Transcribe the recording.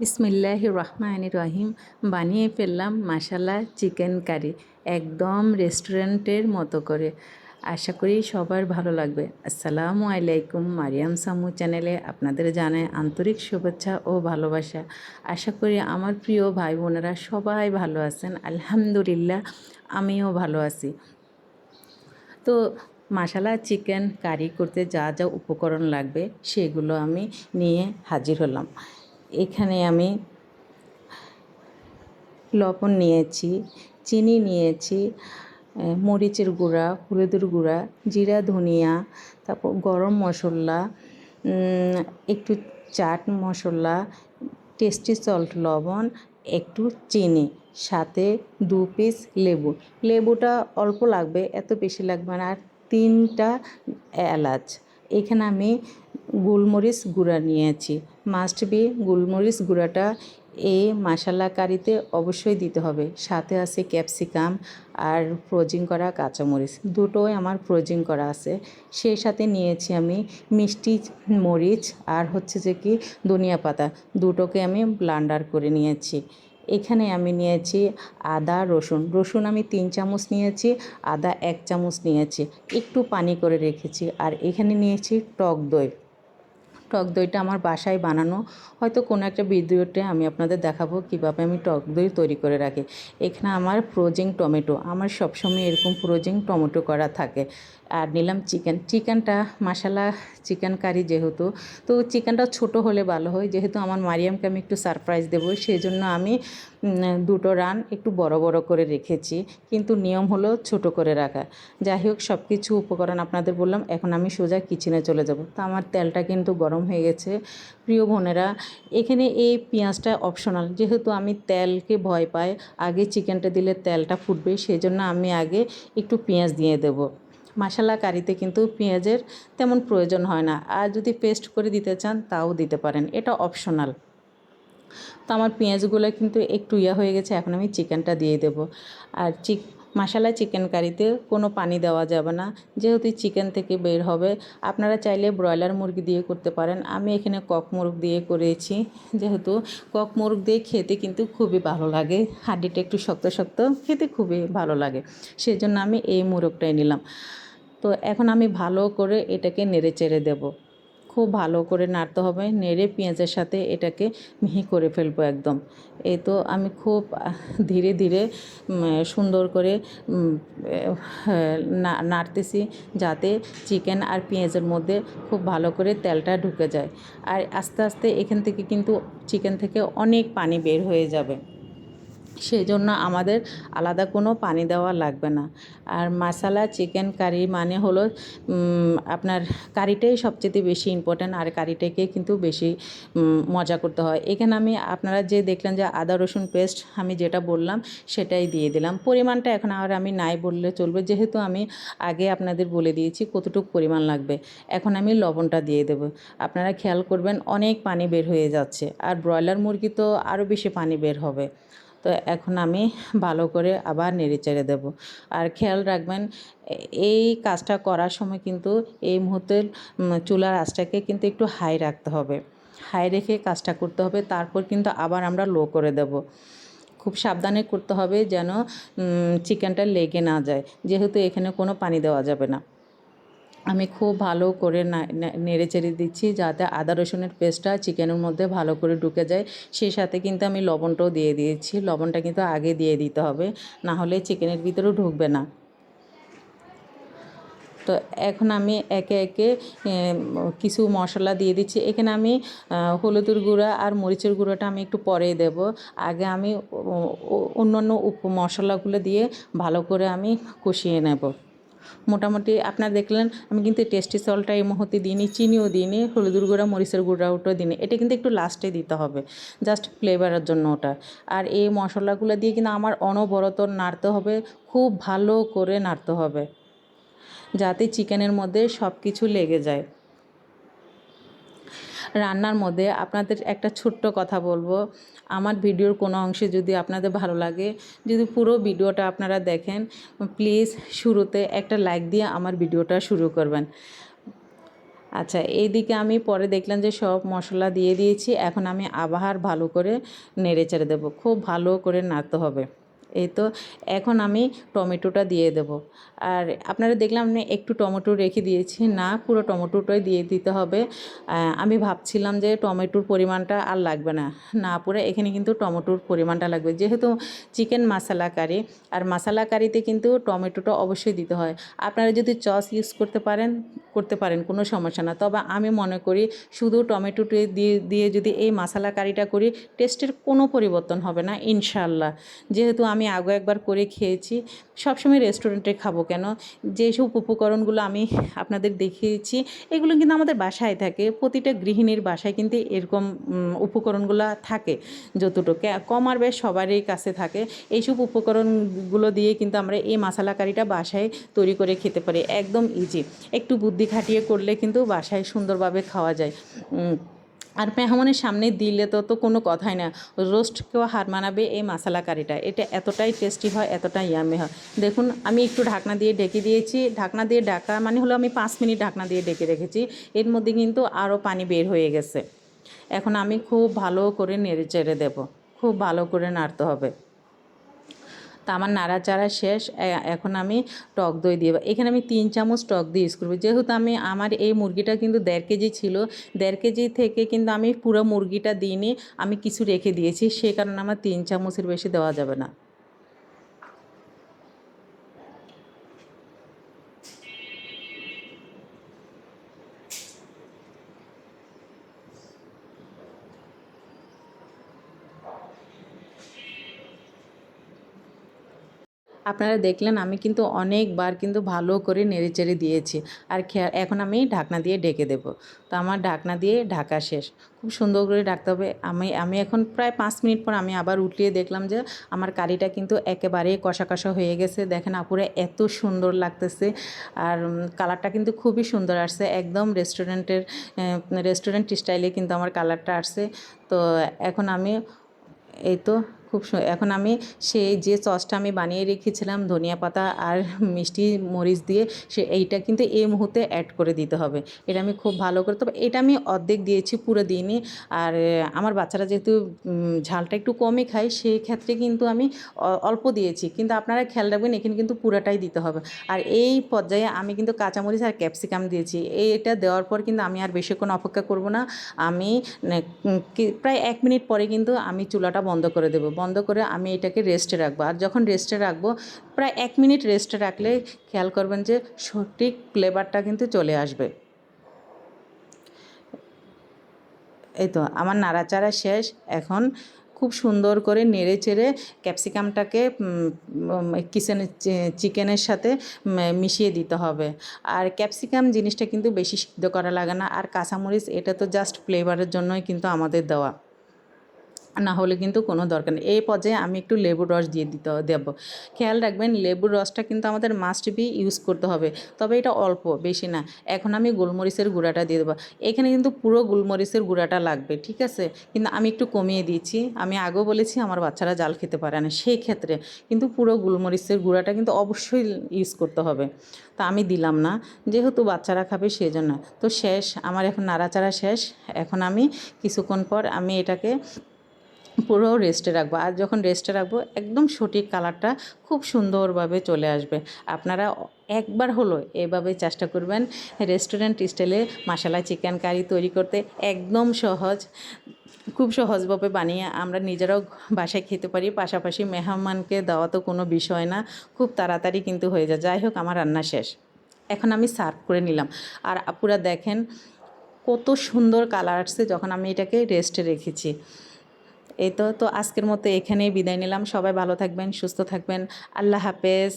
বিসমিল্লাহ রহমান রহিম বানিয়ে ফেললাম মাসালা চিকেন কারি, একদম রেস্টুরেন্টের মতো করে। আশা করি সবার ভালো লাগবে। আসসালামু আলাইকুম মারিয়াম সামু চ্যানেলে আপনাদের জানায় আন্তরিক শুভেচ্ছা ও ভালোবাসা। আশা করি আমার প্রিয় ভাই বোনেরা সবাই ভালো আছেন, আলহামদুলিল্লাহ আমিও ভালো আছি। তো মশালা চিকেন কারি করতে যা যা উপকরণ লাগবে সেগুলো আমি নিয়ে হাজির হলাম। এখানে আমি লবণ নিয়েছি, চিনি নিয়েছি মরিচের গুঁড়া, হলুদের গুঁড়া, জিরা, ধনিয়া, তারপর গরম মশলা একটু চাট মশলা, টেস্টি সল্ট লবণ, একটু চিনি, সাথে দু পিস লেবু। লেবুটা অল্প লাগবে, এত বেশি লাগবে না, আর তিনটা এলাচ। এখানে আমি গোলমরিচ গুঁড়া নিয়েছি। মাস্ট বি গোলমরিচ গুঁড়াটা এই মশালা কারিতে অবশ্যই দিতে হবে। সাথে আছে ক্যাপসিকাম আর ফ্রোজিং করা কাঁচামরিচ। দুটোই আমার ফ্রোজিং করা আছে। সেই সাথে নিয়েছি আমি মিষ্টি মরিচ আর হচ্ছে যে কি ধনিয়া পাতা। দুটোকে আমি ব্লান্ডার করে নিয়েছি। এখানে আমি নিয়েছি আদা, রসুন। রসুন আমি তিন চামচ নিয়েছি, আদা এক চামচ নিয়েছি। একটু পানি করে রেখেছি। আর এখানে নিয়েছি টক দই। টক দইটা আমার বাসায় বানানো। হয়তো কোনো একটা ভিডিওতে আমি আপনাদের দেখাবো কীভাবে আমি টক দই তৈরি করে রাখি। এখানে আমার ফ্রোজিং টমেটো। আমার সবসময় এরকম ফ্রোজিং টমেটো করা থাকে। আর নিলাম চিকেন চিকেনটা মশালা চিকেন কারি যেহেতু, তো চিকেনটা ছোট হলে ভালো হয়। যেহেতু আমার মারিয়ামকে আমি একটু সারপ্রাইজ দেবো সেই জন্য আমি দুটো রান একটু বড় বড় করে রেখেছি, কিন্তু নিয়ম হলো ছোট করে রাখা। যাই হোক সব কিছু উপকরণ আপনাদের বললাম, এখন আমি সোজা কিচেনে চলে যাব। তো আমার তেলটা কিন্তু গরম হয়ে গেছে। প্রিয় বোনেরা, এখানে এই পেঁয়াজটা অপশনাল যেহেতু আমি তেলকে ভয় পাই, আগে চিকেনটা দিলে তেলটা ফুটবে সেই জন্য আমি আগে একটু পেঁয়াজ দিয়ে দেবো। মশালা কারিতে কিন্তু পেঁয়াজের তেমন প্রয়োজন হয় না। আর যদি পেস্ট করে দিতে চান, তাও দিতে পারেন। এটা অপশনাল তো আমার পেঁয়াজগুলো কিন্তু একটু ইয়া হয়ে গেছে, এখন আমি চিকেনটা দিয়ে দেব। আর চিক মশালা চিকেন কারিতে কোনো পানি দেওয়া যাবে না, যেহেতু চিকেন থেকে বের হবে। আপনারা চাইলে ব্রয়লার মুরগি দিয়ে করতে পারেন। আমি এখানে কক মুরগ দিয়ে করেছি, যেহেতু কক মুরগ দিয়ে খেতে কিন্তু খুবই ভালো লাগে। হাড্ডিটা একটু শক্ত শক্ত, খেতে খুবই ভালো লাগে। সেই জন্য আমি এই মুরগটাই নিলাম। তো এখন আমি ভালো করে এটাকে নেড়ে চেড়ে দেবো। খুব ভালো করে নাড়তে হবে, নেড়ে পেঁয়াজের সাথে এটাকে মিহি করে ফেলব একদম। এই তো আমি খুব ধীরে ধীরে সুন্দর করে নাড়তেছি যাতে চিকেন আর পেঁয়াজের মধ্যে খুব ভালো করে তেলটা ঢুকে যায়। আর আস্তে আস্তে এখান থেকে কিন্তু চিকেন থেকে অনেক পানি বের হয়ে যাবে। সেই জন্য আমাদের আলাদা কোনো পানি দেওয়া লাগবে না। আর মশালা, চিকেন কারি মানে হলো আপনার কারিটাই সবচেয়ে বেশি ইম্পর্ট্যান্ট আর কারিটাকে কিন্তু বেশি মজা করতে হয়। এখানে আমি আপনারা যে দেখলেন যে আদা, রসুন পেস্ট আমি যেটা বললাম সেটাই দিয়ে দিলাম। পরিমাণটা এখন আর আমি নাই বললে চলবে। যেহেতু আমি আগে আপনাদের বলে দিয়েছি কতটুকু পরিমাণ লাগবে। এখন আমি লবণটা দিয়ে দেবো। আপনারা খেয়াল করবেন অনেক পানি বের হয়ে যাচ্ছে। আর ব্রয়লার মুরগি তো আরও বেশি পানি বের হবে। তো এখন আমি ভালো করে আবার নেড়ে চেড়ে দেবো। আর খেয়াল রাখবেন, এই কাজটা করার সময় কিন্তু এই মুহূর্তে চুলার আঁচটাকে কিন্তু একটু হাই রাখতে হবে। হাই রেখে কাজটা করতে হবে, তারপর কিন্তু আবার আমরা লো করে দেব। খুব সাবধানে করতে হবে যেন চিকেনটা লেগে না যায়। যেহেতু এখানে কোনো পানি দেওয়া যাবে না। আমি খুব ভালো করে নেড়ে চেড়ে দিচ্ছি যাতে আদা রসুনের পেস্টটা চিকেনের মধ্যে ভালো করে ঢুকে যায়। সেই সাথে কিন্তু আমি লবণটাও দিয়ে দিয়েছি। লবণটা কিন্তু আগে দিয়ে দিতে হবে, না হলে চিকেনের ভিতরেও ঢুকবে না। তো এখন আমি একে একে কিছু মশলা দিয়ে দিচ্ছি। এখানে আমি হলুদের গুঁড়া আর মরিচের গুঁড়োটা আমি একটু পরে দেব। আগে আমি অন্যান্য উপ মশলাগুলো দিয়ে ভালো করে আমি কষিয়ে নেব। মোটামুটি আপনার দেখলেন, আমি কিন্তু টেস্টি সলটা এই মুহূর্তে দিইনি, চিনিও দিইনি, হলুদুর গুঁড়া, মরিচের গুঁড়া ওটাও দিইনি। এটা কিন্তু একটু লাস্টে দিতে হবে জাস্ট ফ্লেভারের জন্য ওটা। আর এই মশলাগুলো দিয়ে কিন্তু আমার অনবরত নাড়তে হবে, খুব ভালো করে নাড়তে হবে, যাতে চিকেনের মধ্যে সব কিছু লেগে যায়। রান্নার মধ্যে আপনাদের একটা ছোট্ট কথা বলব। আমার ভিডিওর কোনো অংশে যদি আপনাদের ভালো লাগে, যদি পুরো ভিডিওটা আপনারা দেখেন, প্লিজ শুরুতে একটা লাইক দিয়ে আমার ভিডিওটা শুরু করবেন। আচ্ছা এইদিকে আমি পরে দেখলাম যে সব মশলা দিয়ে দিয়েছি। এখন আমি আবার ভালো করে নেড়ে চেড়ে দেবো। খুব ভালো করে নাড়তে হবে। এই তো এখন আমি টমেটোটা দিয়ে দেব। আর আপনারা দেখলাম আমি একটু টমেটো রেখে দিয়েছি। না, পুরো টমেটোটাই দিয়ে দিতে হবে। আমি ভাবছিলাম যে টমেটোর পরিমাণটা আর লাগবে না। না, পুরো এখানে কিন্তু টমেটোর পরিমাণটা লাগবে। যেহেতু চিকেন মশলা কারি, আর মশলা কারিতে কিন্তু টমেটোটা অবশ্যই দিতে হয়। আপনারা যদি চস ইউজ করতে পারেন করতে পারেন, কোনো সমস্যা না। তবে আমি মনে করি শুধু টমেটোটি দিয়ে দিয়ে যদি এই মশলা কারিটা করি, টেস্টের কোনো পরিবর্তন হবে না ইনশাল্লাহ যেহেতু আমি আগে একবার করে খেয়েছি। সবসময় রেস্টুরেন্টে খাব কেন? যেসব উপকরণগুলো আমি আপনাদের দেখিয়েছি, এগুলো কিন্তু আমাদের বাসায় থাকে। প্রতিটা গৃহিণীর বাসায় কিন্তু এরকম উপকরণগুলো থাকে যতটুকু। কম আর বেশ সবারই কাছে থাকে। এইসব উপকরণগুলো দিয়ে কিন্তু আমরা এই মশলা কারিটা বাসায় তৈরি করে খেতে পারি। একদম ইজি একটু বুদ্ধি খাটিয়ে করলে কিন্তু বাসায় সুন্দরভাবে খাওয়া যায়। আর মেহমানের সামনে দিলে তো তো কোনো কথাই না। রোস্টকেও হার মানাবে এই মশলা কারিটা এটা এতটাই টেস্টি হয়, এতটাই ইয়ামি হয়। দেখুন, আমি একটু ঢাকনা দিয়ে ঢেকে দিয়েছি। ঢাকনা দিয়ে ঢাকা মানে হলো আমি পাঁচ মিনিট ঢাকনা দিয়ে ঢেকে রেখেছি। এর মধ্যে কিন্তু আরও পানি বের হয়ে গেছে। এখন আমি খুব ভালো করে নেড়ে চেড়ে দেবো। খুব ভালো করে নাড়তে হবে। তা আমার নাড়াচাড়া শেষ এখন আমি টক দই দিয়ে এখানে আমি তিন চামচ টক দিয়ে ইউজ করব। যেহেতু আমি, আমার এই মুরগিটা কিন্তু দেড় কেজি ছিল, দেড় কেজি থেকে কিন্তু আমি পুরো মুরগিটা দিইনি, আমি কিছু রেখে দিয়েছি, সে কারণে আমার তিন চামচের বেশি দেওয়া যাবে না। আপনারা দেখলেন আমি কিন্তু অনেকবার কিন্তু ভালো করে নেড়েচেড়ে দিয়েছি। আর এখন আমি ঢাকনা দিয়ে ঢেকে দেব। তো আমার ঢাকনা দিয়ে ঢাকা শেষ। খুব সুন্দর করে ঢাকতে হবে। আমি আমি এখন প্রায় পাঁচ মিনিট পর আমি আবার উঠিয়ে দেখলাম যে আমার কারিটা কিন্তু একেবারে কষা কষা হয়ে গেছে। দেখেন আপুরে এত সুন্দর লাগতেছে। আর কালারটা কিন্তু খুবই সুন্দর আসছে। একদম রেস্টুরেন্টের রেস্টুরেন্ট স্টাইলে কিন্তু আমার কালারটা আসছে। তো এখন আমি এই তো খুব এখন আমি সেই যে সসটা আমি বানিয়ে রেখেছিলাম ধনিয়া পাতা আর মিষ্টি মরিচ দিয়ে, সে এইটা কিন্তু এই মুহূর্তে অ্যাড করে দিতে হবে। এটা আমি খুব ভালো করে, তবে এটা আমি অর্ধেক দিয়েছি পুরো দিইনি আর আমার বাচ্চারা যেহেতু ঝালটা একটু কমই খায়, সেই ক্ষেত্রে কিন্তু আমি অল্প দিয়েছি। কিন্তু আপনারা খেয়াল রাখবেন, এখানে কিন্তু পুরাটাই দিতে হবে। আর এই পর্যায়ে আমি কিন্তু কাঁচামরিচ আর ক্যাপসিকাম দিয়েছি। এইটা দেওয়ার পর কিন্তু আমি আর বেশিক্ষণ অপেক্ষা করব না। আমি প্রায় এক মিনিট পরে কিন্তু আমি চুলাটা বন্ধ করে দেবো। বন্ধ করে আমি এটাকে রেস্টে রাখব। আর যখন রেস্টে রাখব, প্রায় এক মিনিট রেস্টে রাখলে খেয়াল করবেন যে সঠিক ফ্লেভারটা কিন্তু চলে আসবে। এই তো, আমার নাড়াচাড়া শেষ। এখন খুব সুন্দর করে নেড়ে চেড়ে ক্যাপসিকামটাকে কিচেনের চিকেনের সাথে মিশিয়ে দিতে হবে। আর ক্যাপসিকাম জিনিসটা কিন্তু বেশি সিদ্ধ করা লাগে না। আর কাঁচামরিচ, এটা তো জাস্ট ফ্লেভারের জন্যই কিন্তু আমাদের দেওয়া। না হলে কিন্তু কোনো দরকার নেই। এই পর্যায়ে আমি একটু লেবুর রস দিয়ে দিতে দেব। খেয়াল রাখবেন, লেবুর রসটা কিন্তু আমাদের মাস্ট বি ইউজ করতে হবে। তবে এটা অল্প, বেশি না। এখন আমি গোলমরিচের গুঁড়াটা দিয়ে দেবো। এখানে কিন্তু পুরো গোলমরিচের গুঁড়াটা লাগবে, ঠিক আছে? কিন্তু আমি একটু কমিয়ে দিয়েছি। আমি আগেও বলেছি আমার বাচ্চারা জাল খেতে পারে না, সেই ক্ষেত্রে। কিন্তু পুরো গোলমরিচের গুঁড়াটা কিন্তু অবশ্যই ইউজ করতে হবে। তা আমি দিলাম না। যেহেতু বাচ্চারা খাবে সেই জন্য তো শেষ, আমার এখন নাড়াচাড়া শেষ। এখন আমি কিছুক্ষণ পর আমি এটাকে পুরো রেস্টে রাখব। আর যখন রেস্টে রাখব, একদম সঠিক কালারটা খুব সুন্দরভাবে চলে আসবে। আপনারা একবার হলো এভাবে চেষ্টা করবেন রেস্টুরেন্ট স্টাইলে মশালা চিকেন কারি তৈরি করতে। একদম সহজ, খুব সহজভাবে বানিয়ে আমরা নিজেরাও বাসায় খেতে পারি। পাশাপাশি মেহমানকে দেওয়া তো কোনো বিষয় না, খুব তাড়াতাড়ি কিন্তু হয়ে যায়। যাই হোক, আমার রান্না শেষ। এখন আমি সার্ভ করে নিলাম। আর আপুরা দেখেন কত সুন্দর কালার আসছে যখন আমি এটাকে রেস্টে রেখেছি। এই তো তো আজকের মতো এখানেই বিদায় নিলাম। সবাই ভালো থাকবেন, সুস্থ থাকবেন। আল্লাহ হাফেজ।